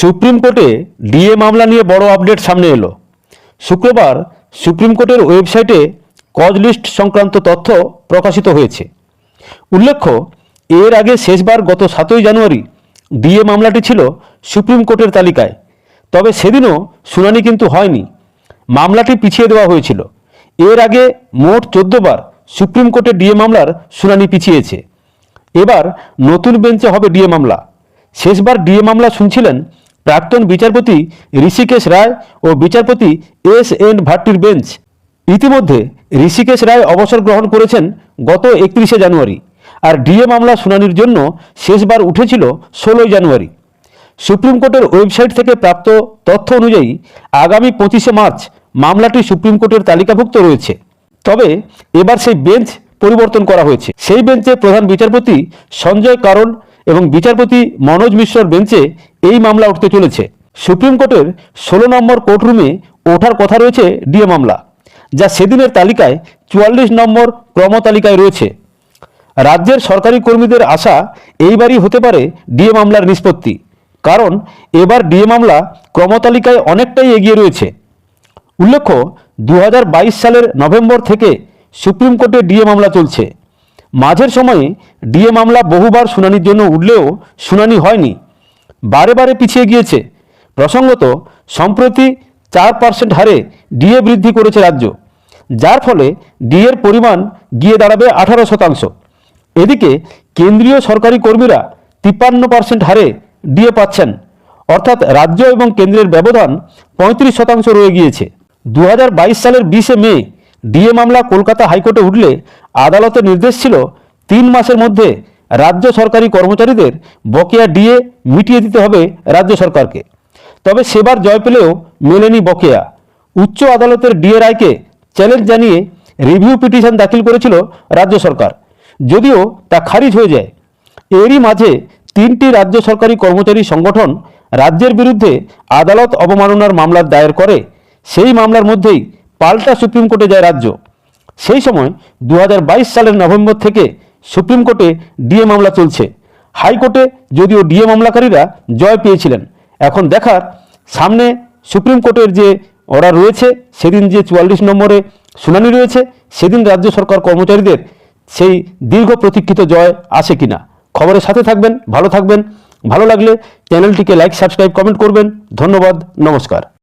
Supreme কোর্টে DA মামলা নিয়ে বড় আপডেট সামনে এলো। শুক্রবার সুপ্রিম কোর্টের ওয়েবসাইটে কজ লিস্ট সংক্রান্ত তথ্য প্রকাশিত হয়েছে। উল্লেখ্য, এর আগে শেষবার গত সাতই জানুয়ারি ডিএ মামলাটি ছিল সুপ্রিম কোর্টের তালিকায়, তবে সেদিনও শুনানি কিন্তু হয়নি। মামলাটি পিছিয়ে দেওয়া হয়েছিল। এর আগে মোট চোদ্দ বার সুপ্রিম কোর্টের ডিএ মামলার শুনানি পিছিয়েছে। এবার নতুন বেঞ্চে হবে ডিএ মামলা। শেষবার ডিএ মামলা শুনছিলেন প্রাক্তন বিচারপতি ঋষিকেশ রায় ও বিচারপতি এস এন ভাট্টির বেঞ্চ। ইতিমধ্যে ঋষিকেশ রায় অবসর গ্রহণ করেছেন গত একত্রিশে জানুয়ারি আর ডিএ মামলা শুনানির জন্য শেষবার উঠেছিল ষোলোই জানুয়ারি। সুপ্রিম কোর্টের ওয়েবসাইট থেকে প্রাপ্ত তথ্য অনুযায়ী আগামী পঁচিশে মার্চ মামলাটি সুপ্রিম কোর্টের তালিকাভুক্ত রয়েছে। তবে এবার সেই বেঞ্চ পরিবর্তন করা হয়েছে। সেই বেঞ্চে প্রধান বিচারপতি সঞ্জয় কারণ এবং বিচারপতি মনোজ মিশ্রর বেঞ্চে এই মামলা উঠতে চলেছে। সুপ্রিম কোর্টের ষোলো নম্বর কোর্টরুমে ওঠার কথা রয়েছে ডিএ মামলা, যা সেদিনের তালিকায় চুয়াল্লিশ নম্বর ক্রমতালিকায় রয়েছে। রাজ্যের সরকারি কর্মীদের আশা এইবারই হতে পারে ডিএ মামলার নিষ্পত্তি, কারণ এবার ডিএ মামলা ক্রমতালিকায় অনেকটাই এগিয়ে রয়েছে। উল্লেখ্য দু হাজার বাইশ সালের নভেম্বর থেকে সুপ্রিম কোর্টে ডিএ মামলা চলছে। মাঝের সময়ে ডিএ মামলা বহুবার শুনানির জন্য উঠলেও শুনানি হয়নি। বারে বারে পিছিয়ে গিয়েছে। প্রসঙ্গত, সম্প্রতি চার পার্সেন্ট হারে ডিএ বৃদ্ধি করেছে রাজ্য, যার ফলে ডিএর পরিমাণ গিয়ে দাঁড়াবে আঠারো শতাংশ। এদিকে কেন্দ্রীয় সরকারি কর্মীরা তিপ্পান্ন পার্সেন্ট হারে ডিএ পাচ্ছেন। অর্থাৎ রাজ্য এবং কেন্দ্রের ব্যবধান পঁয়ত্রিশ শতাংশ রয়ে গিয়েছে। দু হাজার বাইশ সালের বিশে মে ডিএ মামলা কলকাতা হাইকোর্টে উঠলে আদালতের নির্দেশ ছিল তিন মাসের মধ্যে রাজ্য সরকারি কর্মচারীদের বকেয়া ডিএ মিটিয়ে দিতে হবে রাজ্য সরকারকে। তবে সেবার জয় পেলেও মেলেনি বকেয়া। উচ্চ আদালতের ডিএ রায়কে চ্যালেঞ্জ জানিয়ে রিভিউ পিটিশন দাখিল করেছিল রাজ্য সরকার। যদিও তা খারিজ হয়ে যায়। এরই মাঝে তিনটি রাজ্য সরকারি কর্মচারী সংগঠন রাজ্যের বিরুদ্ধে আদালত অবমাননার মামলার দায়ের করে। সেই মামলার মধ্যেই পাল্টা সুপ্রিম কোর্টে যায় রাজ্য। সেই সময় দু হাজার বাইশ সালের নভেম্বর থেকে সুপ্রিম কোর্টে ডিএ মামলা চলছে। হাইকোর্টে যদিও ডিএ মামলাকারীরা জয় পেয়েছিলেন, এখন দেখার সামনে সুপ্রিম কোর্টের যে অর্ডার রয়েছে, সেদিন যে চুয়াল্লিশ নম্বরে শুনানি রয়েছে, সেদিন রাজ্য সরকার কর্মচারীদের সেই দীর্ঘ প্রতীক্ষিত জয় আসে কিনা খবরের সাথে থাকবেন, ভালো থাকবেন। ভালো লাগলে চ্যানেলটিকে লাইক, সাবস্ক্রাইব, কমেন্ট করবেন। ধন্যবাদ, নমস্কার।